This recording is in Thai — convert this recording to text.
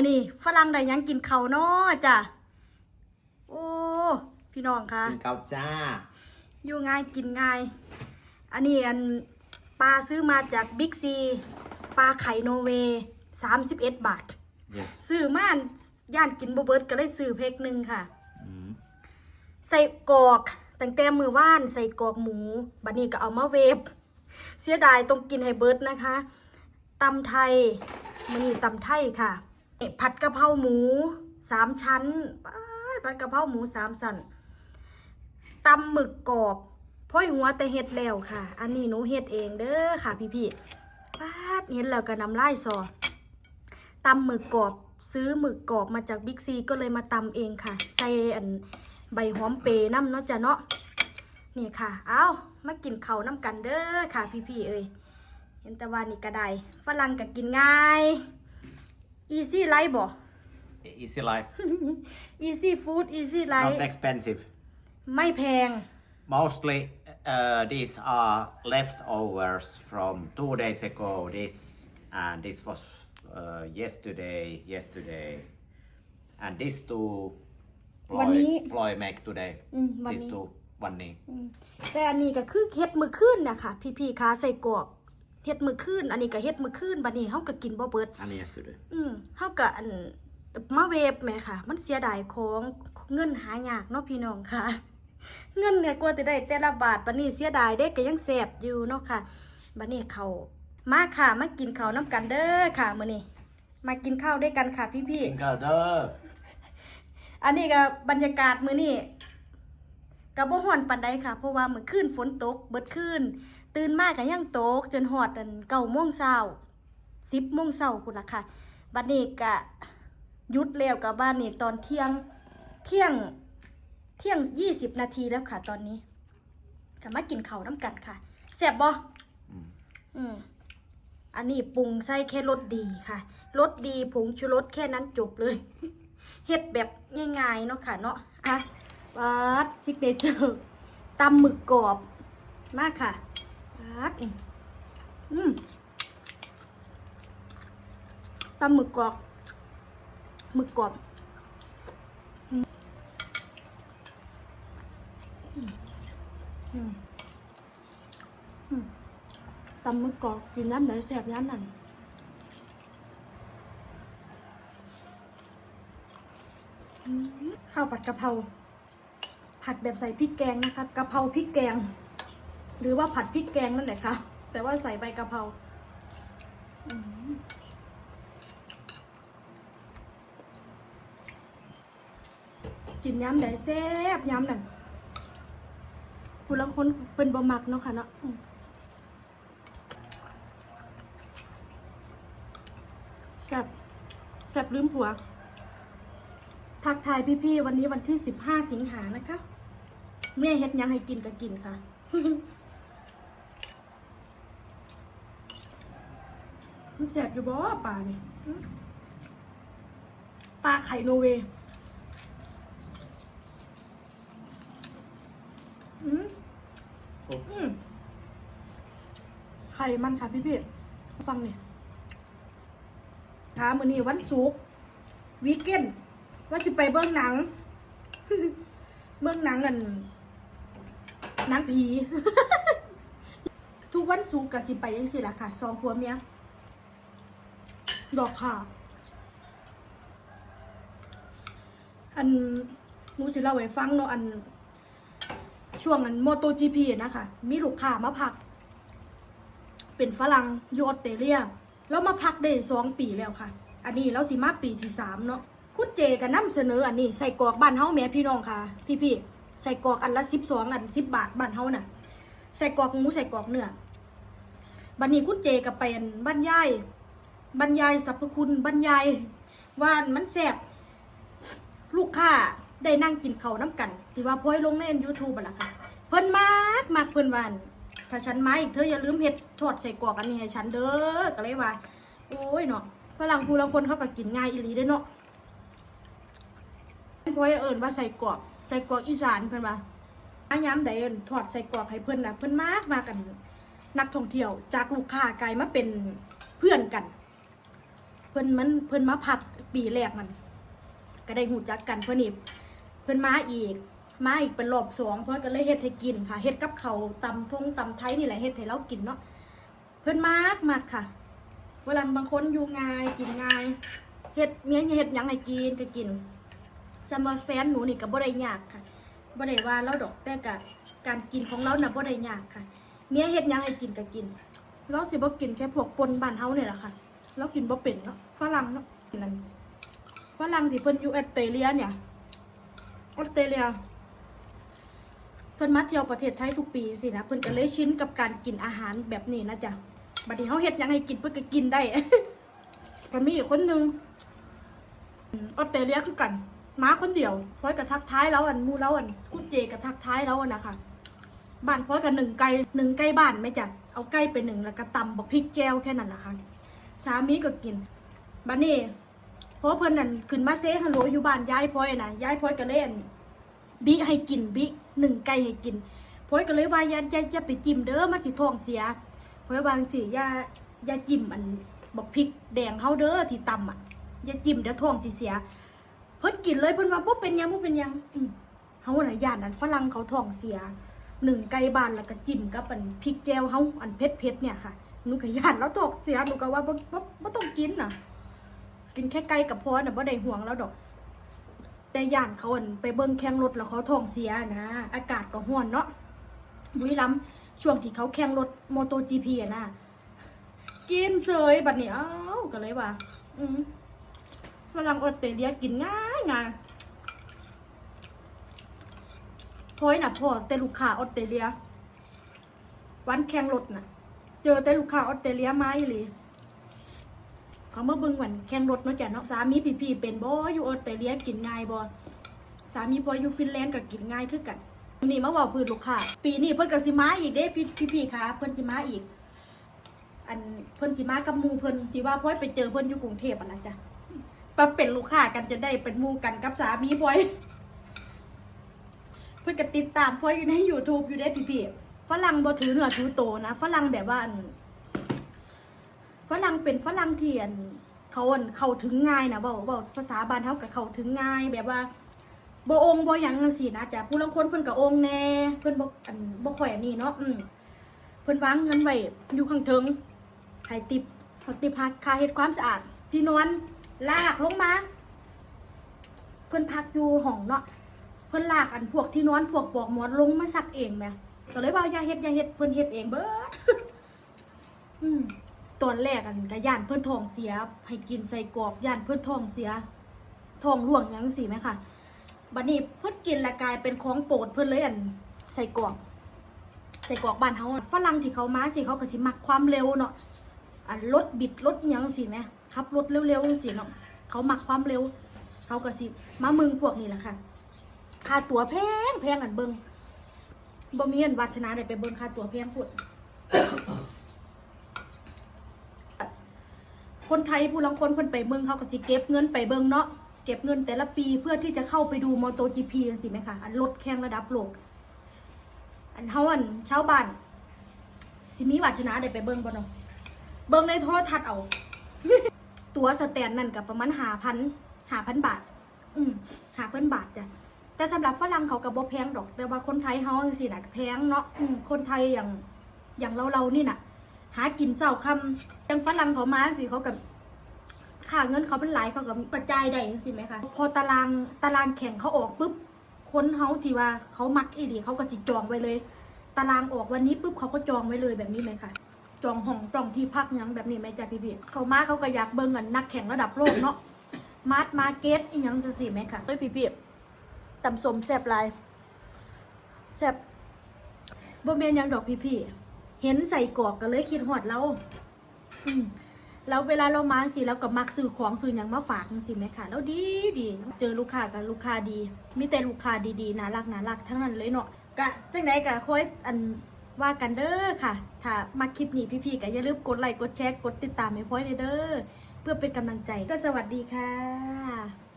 มื้อนี้ฝรั่งได้หยังกินข้าวเนาะจ้ะโอ้พี่น้องคะกินข้าวจ้า อยู่ง่ายกินง่าย อันนี้อันปลาซื้อมาจากบิ๊กซีปลาไข่โนเวย์31บาท yes ซื้อมาย่านกินบ่เบิดก็เลยซื้อเพกหนึ่งค่ะอืมใส่กรอกตั้งแต่มือว่านใส่กรอกหมูบัดนี้ก็เอามาเวฟเสียดายต้องกินให้เบิดนะคะตำไทยมันนี่ตำไทยค่ะเอ๊ะ ผัดกะเพราหมูสามชั้นผัดกะเพราหมูสามชั้นตำหมึกกรอบพ่อยหัวแต่เฮ็ดแล้วค่ะ อันนี้หนูเฮ็ดเองเด้อค่ะพี่ๆป๊าดเห็นแล้วก็น้ำลายสอตำหมึกกรอบซื้อหมึกกรอบมาจากบิ๊กซีก็เลยมาตำเองค่ะ ใส่อันใบหอมเปรย์น้ำเนาะจ้ะเนาะนี่ค่ะ เอามากินเขาวน้ำกันเด้อค่ะพี่ๆเอ้ยเห็นแต่ว่านี่ก็ได้ฝรั่งก็กินง่าย easy life บ่ easy life easy food easy not life expensive ไม่แพง mostly uh, these are leftovers from two days ago this and this was uh, yesterday yesterday and this two วันนี้ ploy ploy make today อืมวัน this นี้ two วันนี้ แต่อันนี้ก็คือเฮ็ดมือขึ้นนะคะพี่ๆคะใส่กรอก เฮ็ดมือขึ้นอันนี้ก็เฮ็ดมือขึ้นบัดนี้เฮาก็กินบ่เบิด and yesterday อืมเฮาก็อันมาเวฟแหม่ค่ะ มันเสียดายของเงินหายากเนาะพี่น้องค่ะ เงินเนี่ยกว่าจะได้แต่ละบาทบัดนี้เสียดายเด้ก็ยังแสบอยู่เนาะค่ะบัดนี้เขาวมาค่ะมากินข้าวน้ำกันเด้อค่ะมื้อนี้มากินข้าวด้วยกันค่ะพี่กินข้าวเด้อๆอันนี้ก็บรรยากาศมื้อนี้ก็บ่ฮ้อนปานใดค่ะ เพราะว่ามื้อคืนฝนตกเบิดคืน ตื่นมาก็ยังตก จนฮอดอัน9:00นเช้า10:00นเช้าพุ่นล่ะค่ะบัดนี้ก็หยุดแล้วกับบ้านนี่ตอนเที่ยงเที่ยงเที่ยงยี่สิบนาทีแล้วค่ะ ตอนนี้ก็มากินข้าวน้ำกันค่ะแซ่บบ่อืมอืมอันนี้ปรุงใส่แค่รสดีค่ะรสดีผงชูรสแค่นั้นจบเลยเฮ็ดแบบง่ายๆเนาะค่ะเนาะอะวัดซิกเนเจอร์ตำหมึกกรอบมากค่ะวั ดอืมอืมตำหมึกกรอบหมึกกรอบตำหมึกกรอบกินน้ำไหนแสบน้ำนั่นข้าวผัดกะเพราผัดแบบใส่พริกแกงนะคะกะเพราพริกแกง หรือว่าผัดพริกแกงนั่นแหละค่ะ แต่ว่าใส่ใบกะเพราอกินย้ำได้แซ่บย้ำนั่นผู้ลังคนเป็นบ่มักเนาะค่ะเนาะแซ่บแซ่บลืมผัว ทักทายพี่ๆ วันนี้วันที่สิบห้าสิงหานะคะ แม่เฮ็ดยังให้กินก็กินค่ะ มันแซ่บอยู่บ่ปลาเนี่ยอืมปลาไข่โนเวย์อืมอืมไข่มันค่ะพี่พี่ๆฟังเนี่ยถามมือนี้วันศุกร์วีเกนว่าจะไปเบิ้งหนัง เบิ้งหนังกันหนังผี ทุกวันศุกร์กับสิไปยังสิล่ะค่ะสองผัวเมีย ดอกค่ะ อันหนูสิเล่าให้ฟังเนาะอัน ช่วงนั้นโมโตจีพีนะคะ มีลูกค้ามาพัก เป็นฝรั่งอยู่ออสเตรเลีย แล้วมาพักได้สองปีแล้วค่ะ อันนี้เราสิมาปีที่สามเนาะคุณเจก็นำเสนออันนี้ใส่กรอกบ้านเฮาแม่พี่น้องค่ะ พี่พี่ๆใส่กรอกอันละสิบสองอันสิบบาทบ้านเฮาน่ะ ใส่กรอกหมูใส่กรอกเนื้อบัดนี้คุณเจก็ไปอันบรรยาย บรรยายสรรพคุณบรรยายว่ามันแซ่บลูกค้าได้นั่งกินเขาน้ำกัน ที่ว่าโพยลงในยูทูบอะล่ะค่ะ เพิ่นมากมากเพิ่นวานถ้าฉันมาอีกเธออย่าลืมเห็ดทอดใส่กรอกอันนี้ให้ฉันเด้อก็เลยว่า โอ้ยเนาะฝรั่งผู้ลางคนเขาก็กินง่ายอีหลีได้เนาะโพยเอิญว่าใส่กรอกใส่กรอกอีสานเพิ่นว่าอายามใดเอิ้นทอดใส่กรอกให้เพิ่นนะเพิ่นมากมากกัน นักท่องเที่ยวจากลูกค้ากลายมาเป็นเพื่อนกัน เพิ่นมันเพิ่นมาพักปีแรกมัน ก็ได้หูจักกันเพื่อนนี่เพื่อนมาอีก มาอีกเป็นรอบสองเพื่อนก็เลยเฮ็ดให้กินค่ะเฮ็ดกับเขาตำทงตำไทยนี่แหละเฮ็ดให้เรากินเนาะเพื่อนมากมากค่ะเวลาบางคนอยู่ง่ายกินง่ายเฮ็ดเมียเฮ็ดยังให้กินก็กินสำหรับแฟนหนูนี่ก็บ่ได้ยากค่ะบ่ได้ว่าเราดอกแต่ก็การกินของเราน่ะบ่ได้ยากค่ะเมียเฮ็ดยังให้กินก็กินเราสิบ่กินแค่พวกปนบ้านเฮาเนี่ยแหละค่ะ เรากินบ่เป็นเนาะฝรั่งเนาะนั่นฝรั่งที่เพิ่นอยู่ออสเตรเลียเนี่ยออสเตรเลียเพิ่นมาเที่ยวประเทศไทยทุกปีสินะเพิ่นก็เลยชินกับการกินอาหารแบบนี้นะจ๊ะบัดนี้เฮาเฮ็ดยังให้กินเพิ่นก็กินได้ก็มีอีกคนนึงออสเตรเลียคือกันมาคนเดียวพอยก็ทักท้ายแล้วอันมูแล้วอันกุดเจก็ทักท้ายแล้วอะนนะคะบ้านพ่อกับหนึ่งไก่หนึ่งไก่บ้านไม่จ้ะเอาไก่ไปหนึ่งแล้วก็ตำบักพริกแจวแค่นั้นแหละคะ สามีก็กินบัดนี้เพราะเพิ่อนนั่นขึ้นมาเซฮัลโหลอยู่บ้านยายพ่อยนะยายพ่อยก็เล่นบิให้กินบิหนึ่งไก่ให้กินพ่อยก็เลยว่าอย่าอย่าอย่าไปจิ้มเด้อมันสิท้องเสียพ่อยวางสิอย่าอย่าจิ้มอันบักพริกแดงเฮาเด้อที่ตำอะอย่าจิ้มเดี๋ยวท้องสิเสีย เพิ่นกินเลยเพิ่นว่าบ่เป็นยังปุ๊บเป็นยังอืเฮาน่ะย่านอันฝรั่งเขาท้องเสียหนึ่งไก่บานแล้วก็จิ้มกับอันพริกแจวเฮาอันเผ็ดเผ็ดๆเนี่ยค่ะ หนูก็ยานแล้วตกเสียหนูก็ว่าบ่บ่บ่ต้องกินน่ะ กินแค่ไก่กับพอน่ะบ่ได้ห่วงแล้วดอก แต่ย่านเขาอันไปเบิ่งแข่งรถแล้วเขาท้องเสียนะอากาศก็ร้อนเนาะบุรีรัมย์ช่วงที่เขาแข่งรถโมโต GP อะนะกินเสยบัดนี้เอ้าก็เลยว่า อืมฝรั่งออสเตรเลียกินง่ายง่ายพอยน่ะพ่อแต่ลูกค้าออสเตรเลีย วันแข่งรถน่ะ เจอแต่ลูกค้าออสเตรเลียมาอีหลีเขามาเบิ่งวันแข่งรถเนาะจ้ะเนาะสามีพี่พี่ๆเป็นบ่อยู่ออสเตรเลียกินง่ายบ่สามีพออยู่ฟินแลนด์ก็กินง่ายคือกันนี่มาเว้าพื้นลูกค้าปีนี้เพิ่นก็สิมาอีกเด้พี่พี่พี่ๆค่ะเพิ่นสิมาอีก อันเพิ่นสิมากับหมู่เพิ่นที่ว่าพ่อยไปเจอเพิ่นอยู่กรุงเทพอะนะจ้ะมาเป็นลูกค้ากันจะได้เป็นหมู่กันกับสามีพ่อยเพื่อนก็ติดตามพ่ออยู่ใน YouTube อยู่ได้พี่พี่ๆ ฝรั่งบ่ถือเนื้อถือโตนะฝรั่งแบบว่าอันฝรั่งเป็นฝรั่งเที่อันเขาอันเขาถึงง่ายนะเว้าเว้าภาษาบ้านเฮาก็เขาถึงง่ายแบบว่าบ่องบ่หยังจังซี่นะจ้ะผู้ลางคนเพิ่นก็องแน่เพิ่นบ่อันบ่ค่อยอันนี้เนาะอืมเพิ่นวางเงินไว้อยู่ข้างเทิงให้ติบเอาติบหาค่าเฮ็ดความสะอาด ที่นอนลากลงมา เพิ่นพักอยู่ห้องเนาะเพิ่นลากอันพวกที่นอนพวกปลอกหมอนลงมาซักเองแหม่ ก็เลยว่าอย่าเฮ็ดอย่าเฮ็ดเพิ่นเฮ็ดเองเบิดอืมตอนแรกอันก็ย่านเพิ่นท้องเสีย ให้กินใส่กรอกย่านเพิ่นท้องเสียท้องร่วงยังสิไหมค่ะบัดนี้เพิ่นกินและกลายเป็นของโปรดเพิ่นเลยอันใส่กรอกใส่กรอกบ้านเฮาฝรั่งที่เขามาสิเขาก็สิมักความเร็วเนาะอันรถบิดรถอิหยังสิแหมขับรถเร็วๆจังซี่เนาะเขามักความเร็ว เขาก็สิมามึงพวกนี้แหละค่ะค่าตั๋วแพงแพงอันเบิง บ่มีเงินวาสนาได้ไปเบิงค่าตั๋วแพงพุดคนไทยผู้ลังคนเพิ่นไปเมืองเขาก็สิเก็บเงินไปเบิงเนาะเก็บเงินแต่ละปีเพื่อที่จะเข้าไปดูมอโตจังซี่ไหมคะอันรถแข่งระดับโลก อันเฮาอันชาวบ้านสิมีวาสนาได้ไปเบิงบ่เนาะเบิงในโทรทัศน์เอา ตั๋วสแตนนั่นก็ประมาณ5,000 5,000บาท อืม5,000บาทจ้ะ แต่สำหรับฝรั่งเขากับบ่แพงดอก แต่ว่าคนไทยเฮาสินะแพงเนาะคนไทยอย่างอย่างเราเรานี่น่ะ หากินเช้าค่ำจังฝรั่งเขามาสิเขากับค่าเงินเขาเป็นหลายเขากับกระจายได้จังซี่ไหมคะพอตารางตารางแข่งเขาออกปุ๊บคนเฮาที่ว่าเขามักอีหลีเขาก็จิจองไว้เลย ตารางออกวันนี้ปุ๊บเขาก็จองไว้เลยแบบนี้ไหมคะจองห้องจองที่พักยังแบบนี้ไหมจ๊ะพี่พี่เขามาเขาก็อยากเบิ่งกันนักแข่งระดับโลกเนาะมาร์ทมาเก็ตอีหยังจังซี่ไหมคะเอ้ยพี่พี่ ตำสมแซ่บลายแซ่บบ่แม่นยังดอกพี่ๆเห็นใส่กรอกก็เลยคิดฮอดเราอืมแล้วเวลาเรามาสิเราก็มักซื้อของซื้อหยังมาฝากจังซี่แม่ค่ะ แล้วดีดีเจอลูกค้ากับลูกค้าดี มีแต่ลูกค้าดีๆน่ารักน่ารักทั้งนั้นเลยเนาะกะจังไดก็ค่อยอันว่ากันเด้อค่ะ ถ้ามาคลิปนี้พี่ๆก็อย่าลืมกดไลค์กดแชร์กดติดตามให้พ้อยเด้อเพื่อเป็นกำลังใจก็สวัสดีค่ะ